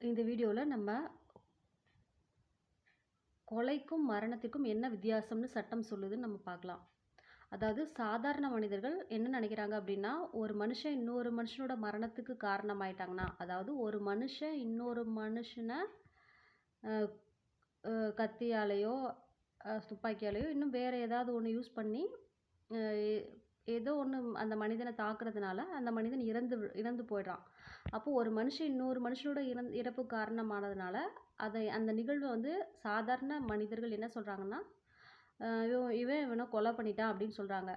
இந்த வீடியோவில் நம்ம கொலைக்கும் மரணத்திற்கும் என்ன வித்தியாசம்னு சட்டம் சொல்லுதுன்னு நம்ம பார்க்கலாம். அதாவது சாதாரண மனிதர்கள் என்ன நினைக்கிறாங்க அப்படின்னா ஒரு மனுஷன் இன்னொரு மனுஷனோட மரணத்துக்கு காரணமாயிட்டாங்கன்னா அதாவது ஒரு மனுஷன் இன்னொரு மனுஷனை கத்தியாலேயோ துப்பாக்கியாலேயோ இன்னும் வேறு ஏதாவது ஒன்று யூஸ் பண்ணி ஏதோ ஒன்று அந்த மனிதனை தாக்குறதுனால அந்த மனிதன் இறந்து இறந்து போயிடுறான். அப்போது ஒரு மனுஷன் இன்னொரு மனுஷனோட இறந் இறப்பு காரணமானதுனால அதை அந்த நிகழ்வை வந்து சாதாரண மனிதர்கள் என்ன சொல்கிறாங்கன்னா இவன் இவன் இவனை கொலை பண்ணிட்டான் அப்படின்னு சொல்கிறாங்க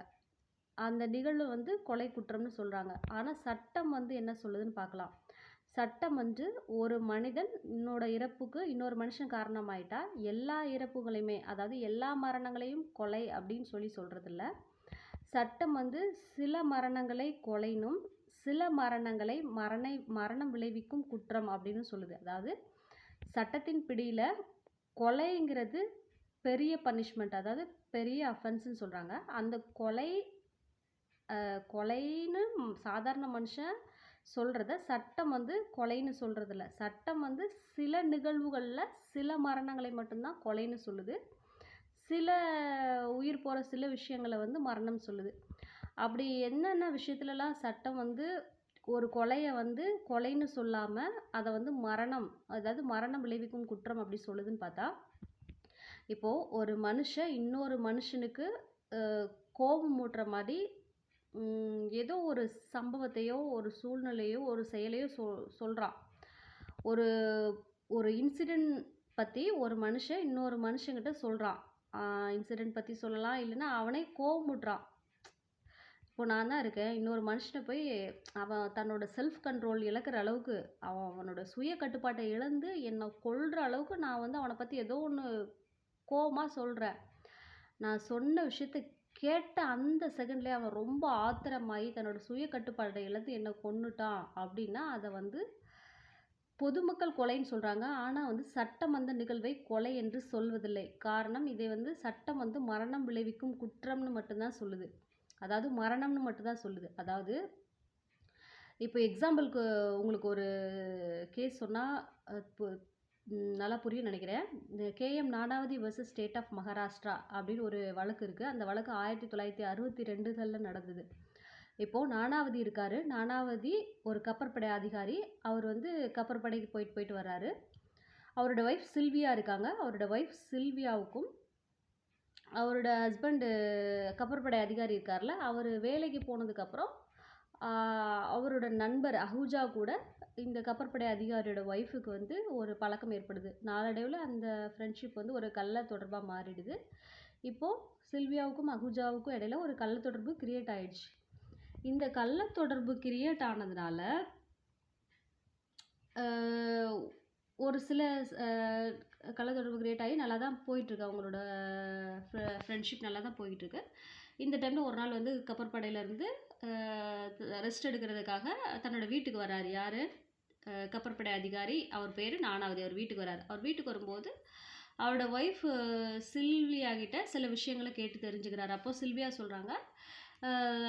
அந்த நிகழ்வு வந்து கொலை குற்றம்னு சொல்கிறாங்க ஆனால் சட்டம் வந்து என்ன சொல்லுதுன்னு பார்க்கலாம். சட்டம் வந்து ஒரு மனிதன் இன்னோட இறப்புக்கு இன்னொரு மனுஷன் காரணமாயிட்டா எல்லா இறப்புகளையுமே அதாவது எல்லா மரணங்களையும் கொலை அப்படின்னு சொல்லி சொல்கிறதில்ல சட்டம் வந்து சில மரணங்களை கொலைனும் சில மரணங்களை மரணை மரணம் விளைவிக்கும் குற்றம் அப்படின்னு சொல்லுது. அதாவது சட்டத்தின் பிடியில் கொலைங்கிறது பெரிய பனிஷ்மெண்ட் அதாவது பெரிய அஃபென்ஸ்னு சொல்கிறாங்க அந்த கொலை கொலைன்னு சாதாரண மனுஷன் சொல்கிறத சட்டம் வந்து கொலைன்னு சொல்கிறதில்ல சட்டம் வந்து சில நிகழ்வுகளில் சில மரணங்களை மட்டும்தான் கொலைன்னு சொல்லுது. சில உயிர் போகிற சில விஷயங்களை வந்து மரணம் சொல்லுது. அப்படி என்னென்ன விஷயத்துலலாம் சட்டம் வந்து ஒரு கொலையை வந்து கொலைன்னு சொல்லாமல் அதை வந்து மரணம் அதாவது மரணம் விளைவிக்கும் குற்றம் அப்படி சொல்லுதுன்னு பார்த்தா இப்போது ஒரு மனுஷன் இன்னொரு மனுஷனுக்கு கோபம் மூட்டுற மாதிரி ஏதோ ஒரு சம்பவத்தையோ ஒரு சூழ்நிலையோ ஒரு செயலையோ சொல் சொல்கிறான் ஒரு ஒரு இன்சிடெண்ட் பற்றி ஒரு மனுஷன் இன்னொரு மனுஷங்கிட்ட சொல்கிறான் இன்சிடெண்ட் பற்றி சொல்லலாம். இல்லைன்னா அவனே கோவமுட்றான். இப்போ நான் தான் இருக்கேன். இன்னொரு மனுஷனை போய் அவன் தன்னோட செல்ஃப் கண்ட்ரோல் இழக்கிற அளவுக்கு அவன் அவனோட சுய கட்டுப்பாட்டை இழந்து என்னை கொள்கிற அளவுக்கு நான் வந்து அவனை பற்றி ஏதோ ஒன்று கோபமாக சொல்கிறேன் நான் சொன்ன விஷயத்த கேட்ட அந்த செகண்ட்லேயே அவன் ரொம்ப ஆத்திரமாகி தன்னோட சுய கட்டுப்பாட்டை இழந்து என்னை கொன்னுட்டான். அப்படின்னா அதை வந்து பொதுமக்கள் கொலைன்னு சொல்கிறாங்க ஆனால் வந்து சட்டம் அந்த நிகழ்வை கொலை என்று சொல்வதில்லை. காரணம் இதை வந்து சட்டம் வந்து மரணம் விளைவிக்கும் குற்றம்னு மட்டும்தான் சொல்லுது. அதாவது மரணம்னு மட்டும்தான் சொல்லுது. அதாவது இப்போ எக்ஸாம்பிளுக்கு உங்களுக்கு ஒரு கேஸ் சொன்னால் நல்லா புரியும் நினைக்கிறேன். இந்த KM Nanavati versus state of Maharashtra அப்படின்னு ஒரு வழக்கு இருக்குது அந்த வழக்கு ஆயிரத்தி தொள்ளாயிரத்தி அறுபத்தி ரெண்டுகளில் நடந்தது. இப்போது நானாவதி இருக்கார். நானாவதி ஒரு கப்பற்படை அதிகாரி. அவர் வந்து கப்பற்படைக்கு போயிட்டு போயிட்டு வர்றாரு. அவரோட ஒய்ஃப் சில்வியா இருக்காங்க. அவரோட ஒய்ஃப் சில்வியாவுக்கும் அவரோட ஹஸ்பண்டு கப்பற்படை அதிகாரி இருக்கார்ல அவர் வேலைக்கு போனதுக்கப்புறம் அவரோட நண்பர் அஹூஜா கூட இந்த கப்பற்படை அதிகாரியோட ஒய்ஃபுக்கு வந்து ஒரு பழக்கம் ஏற்படுது. நாளடைவில் அந்த ஃப்ரெண்ட்ஷிப் வந்து ஒரு கள்ள தொடர்பாக மாறிடுது. இப்போது சில்வியாவுக்கும் அஹூஜாவுக்கும் இடையில ஒரு கள்ள தொடர்பு கிரியேட் ஆயிடுச்சு. இந்த கள்ள தொடர்பு கிரியேட் ஆனதுனால ஒரு சில கள்ள தொடர்பு கிரியேட் ஆகி நல்லா தான் போயிட்டுருக்கு. அவங்களோட ஃப்ரெண்ட்ஷிப் நல்லா தான் போயிட்டுருக்கு. இந்த டைமில் ஒரு நாள் வந்து கப்பற்படையிலேருந்து ரெஸ்ட் எடுக்கிறதுக்காக தன்னோட வீட்டுக்கு வராரு யார்? கப்பற்படை அதிகாரி. அவர் பேர் நானாவதி. அவர் வீட்டுக்கு வராரு அவர் வீட்டுக்கு வரும்போது அவரோட ஒய்ஃப் சில்வியா கிட்ட சில விஷயங்களை கேட்டு தெரிஞ்சுக்கிறாரு. அப்போது சில்வியா சொல்கிறாங்க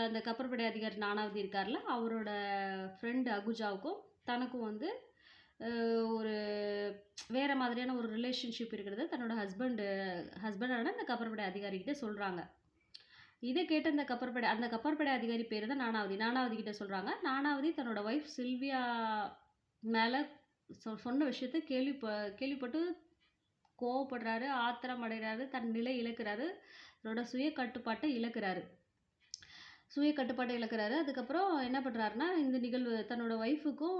அந்த கப்பற்படை அதிகாரி நானாவதி இருக்கார்ல அவரோட ஃப்ரெண்டு அகுஜாவுக்கும் தனக்கும் வந்து ஒரு வேறு மாதிரியான ஒரு ரிலேஷன்ஷிப் இருக்கிறத தன்னோட ஹஸ்பண்டு ஹஸ்பண்டான அந்த கப்பற்படை அதிகாரிகிட்ட சொல்கிறாங்க இதை கேட்ட அந்த கப்பற்படை அந்த கப்பற்படை அதிகாரி பேர் தான் நானாவதி. நானாவதி கிட்ட சொல்கிறாங்க நானாவதி தன்னோட ஒய்ஃப் சில்வியா மேலே சொ சொன்ன விஷயத்த கேள்வி கேள்விப்பட்டு கோவப்படுறாரு ஆத்திரம் அடைகிறாரு தன் நிலை இழக்கிறாரு தன்னோட சுய கட்டுப்பாட்டை இழக்கிறாரு. சுய கட்டுப்பாட்டை இழக்கிறாரு. அதுக்கப்புறம் என்ன பண்ணுறாருன்னா இந்த நிகழ்வு தன்னோட ஒய்ஃபுக்கும்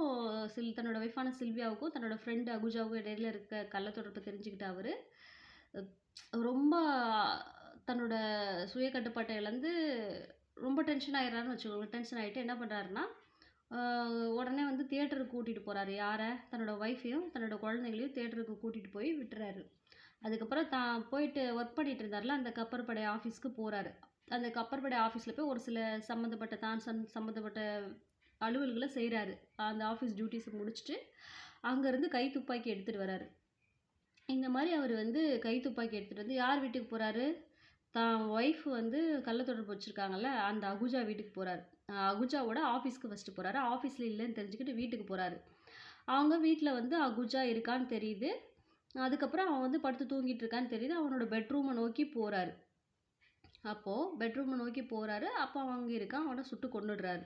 சில் தன்னோட ஒய்ஃபான சில்வியாவுக்கும் தன்னோட ஃப்ரெண்டு அகுஜாவுக்கும் இடையில இருக்க கள்ள தொடர்பு தெரிஞ்சுக்கிட்ட அவர். ரொம்ப தன்னோட சுய கட்டுப்பாட்டை இழந்து ரொம்ப டென்ஷன் ஆயிடுறாருன்னு வச்சுக்கோங்க. டென்ஷன் ஆகிட்டு என்ன பண்ணுறாருன்னா உடனே வந்து தியேட்டருக்கு கூட்டிகிட்டு போகிறாரு யாரை? தன்னோட ஒய்ஃபையும் தன்னோட குழந்தைங்களையும் தியேட்டருக்கு கூட்டிகிட்டு போய் விட்டுறாரு. அதுக்கப்புறம் தான் போயிட்டு ஒர்க் பண்ணிட்டு இருந்தார்ல அந்த கப்பற்படை ஆஃபீஸ்க்கு போகிறாரு அந்த கப்பற்படை ஆஃபீஸில் போய் ஒரு சில சம்மந்தப்பட்ட தான் சம் சம்மந்தப்பட்ட அலுவல்களை செய்கிறாரு அந்த ஆஃபீஸ் டியூட்டிஸை முடிச்சுட்டு அங்கேருந்து கை துப்பாக்கி எடுத்துகிட்டு வராரு. இந்த மாதிரி அவர் வந்து கை துப்பாக்கி எடுத்துகிட்டு வந்து யார் வீட்டுக்கு போகிறாரு தான் ஒய்ஃப் வந்து கள்ளத்தொடர்பு வச்சுருக்காங்கல்ல அந்த அகுஜா வீட்டுக்கு போகிறாரு அகுஜாவோட ஆஃபீஸ்க்கு ஃபஸ்ட்டு போகிறாரு ஆஃபீஸில் இல்லைன்னு தெரிஞ்சுக்கிட்டு வீட்டுக்கு போகிறாரு அவங்க வீட்டில் வந்து அகுஜா இருக்கான்னு தெரியுது. அதுக்கப்புறம் அவன் வந்து படுத்து தூங்கிட்டு இருக்கான்னு தெரியுது. அவனோட பெட்ரூமை நோக்கி போகிறாரு அப்போது பெட்ரூமை நோக்கி போகிறாரு அப்போ அவங்க இருக்கான். அவனை சுட்டு கொண்டுடுறாரு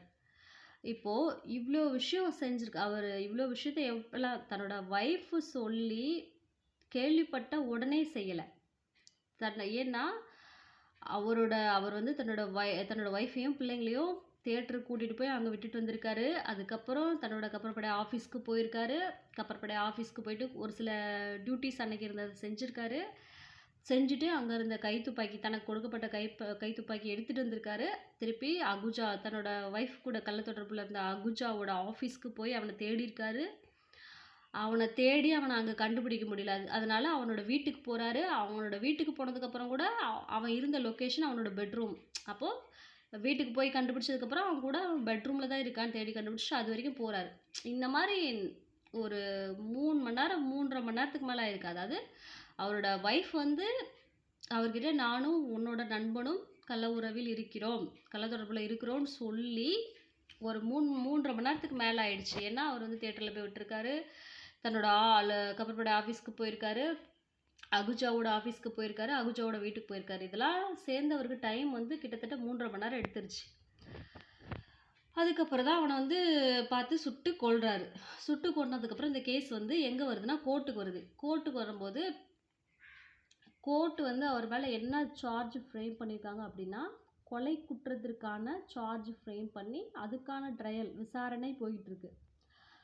இப்போது இவ்வளோ விஷயம் செஞ்சுருக்கு அவர் இவ்வளோ விஷயத்த எப்பெல்லாம் தன்னோட ஒய்ஃப் சொல்லி கேள்விப்பட்ட உடனே செய்யலை தன்னை ஏன்னா, அவரோட அவர் வந்து தன்னோட ஒய் தன்னோட ஒய்ஃபையும், பிள்ளைங்களையும் தேட்டருக்கு கூட்டிகிட்டு போய் அங்கே விட்டுட்டு வந்திருக்காரு. அதுக்கப்புறம் தன்னோட கப்பற்படை ஆஃபீஸ்க்கு போயிருக்காரு. கப்பற்படை ஆஃபீஸ்க்கு போயிட்டு ஒரு சில டியூட்டிஸ் அன்னைக்கு இருந்தத செஞ்சுருக்காரு செஞ்சுட்டு அங்கே இருந்த கை துப்பாக்கி தனக்கு கொடுக்கப்பட்ட கை கை துப்பாக்கி எடுத்துட்டு வந்திருக்காரு. திருப்பி அகுஜா தன்னோட ஒய்ஃப் கூட கள்ள தொடர்பில் இருந்த அகுஜாவோட ஆஃபீஸ்க்கு போய் அவனை தேடியிருக்காரு. அவனை தேடி அவனை அங்கே கண்டுபிடிக்க முடியல. அதனால் அதனால அவனோட வீட்டுக்கு போகிறாரு அவனோட வீட்டுக்கு போனதுக்கப்புறம் கூட அவன் இருந்த லொக்கேஷன் அவனோட பெட்ரூம். அப்போது வீட்டுக்கு போய் கண்டுபிடிச்சதுக்கப்புறம் அவன் கூட அவன் தான் இருக்கான்னு தேடி கண்டுபிடிச்சிட்டு அது வரைக்கும் போகிறாரு இந்த மாதிரி ஒரு மூணு மணி நேரம், 3 1/2 மணி நேரத்துக்கு மேலே ஆயிருக்கு. அதாவது அவரோட ஒய்ஃப் வந்து அவர்கிட்ட நானும் உன்னோட நண்பனும் கள்ள உறவில் இருக்கிறோம். கள்ள தொடர்பில் இருக்கிறோம்னு சொல்லி ஒரு 3 3 1/2 மணி நேரத்துக்கு மேலே ஆயிடுச்சு. ஏன்னா, அவர் வந்து தேட்டரில் போய் விட்டுருக்காரு. தன்னோட ஆளு கப்பற்படை ஆஃபீஸ்க்கு போயிருக்காரு. அகுஜாவோட ஆஃபீஸ்க்கு போயிருக்காரு. அகுஜாவோட வீட்டுக்கு போயிருக்காரு. இதெல்லாம் சேர்ந்து அவருக்கு டைம் வந்து கிட்டத்தட்ட 3 1/2 மணி நேரம் எடுத்துருச்சு. அதுக்கப்புறம் தான் அவனை வந்து பார்த்து சுட்டு கொல்றாரு. சுட்டு கொண்டதுக்கப்புறம் இந்த கேஸ் வந்து எங்கே வருதுன்னா, கோர்ட்டுக்கு வருது. கோர்ட்டுக்கு வரும்போது கோர்ட் வந்து அவர் மேலே என்ன சார்ஜ் ஃப்ரேம் பண்ணியிருக்காங்க அப்படின்னா கொலை குற்றத்திற்கான சார்ஜ் ஃப்ரேம் பண்ணி, அதுக்கான ட்ரையல் விசாரணை போயிட்டுருக்கு.